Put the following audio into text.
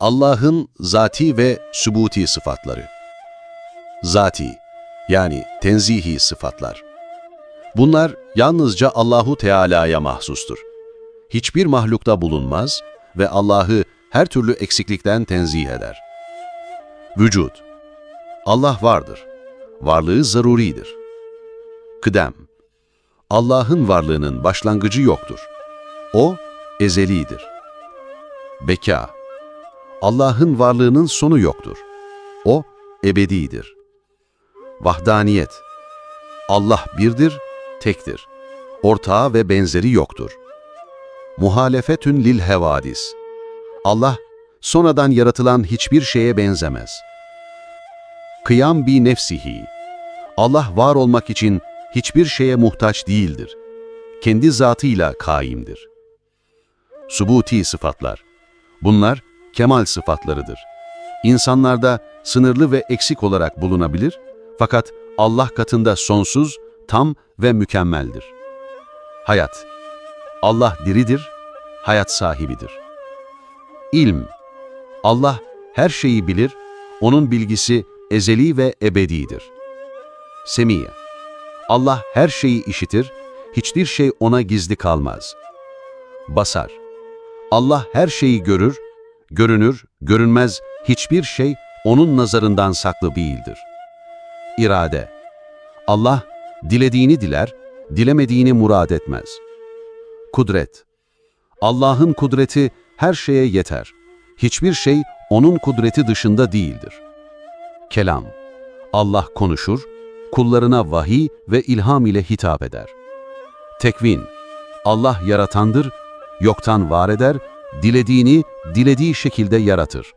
Allah'ın zati ve sübuti sıfatları. Zati, yani tenzihi sıfatlar. Bunlar yalnızca Allahu Teala'ya mahsustur. Hiçbir mahlukta bulunmaz ve Allah'ı her türlü eksiklikten tenzih eder. Vücut. Allah vardır. Varlığı zaruridir. Kıdem. Allah'ın varlığının başlangıcı yoktur. O ezelidir. Beka. Allah'ın varlığının sonu yoktur. O ebedidir. Vahdaniyet. Allah birdir, tektir. Ortağı ve benzeri yoktur. Muhalefetün lil hevadis. Allah sonradan yaratılan hiçbir şeye benzemez. Kıyam bi nefsihi. Allah var olmak için hiçbir şeye muhtaç değildir. Kendi zatıyla kaimdir. Subuti sıfatlar. Bunlar kemal sıfatlarıdır. İnsanlarda sınırlı ve eksik olarak bulunabilir fakat Allah katında sonsuz, tam ve mükemmeldir. Hayat. Allah diridir, hayat sahibidir. İlm. Allah her şeyi bilir, onun bilgisi ezeli ve ebedidir. Semiye. Allah her şeyi işitir, hiçbir şey ona gizli kalmaz. Basar. Allah her şeyi görür, görünür, görünmez hiçbir şey onun nazarından saklı değildir. İrade. Allah dilediğini diler, dilemediğini murad etmez. Kudret. Allah'ın kudreti her şeye yeter. Hiçbir şey onun kudreti dışında değildir. Kelam. Allah konuşur, kullarına vahiy ve ilham ile hitap eder. Tekvin. Allah yaratandır, yoktan var eder, dilediğini dilediği şekilde yaratır.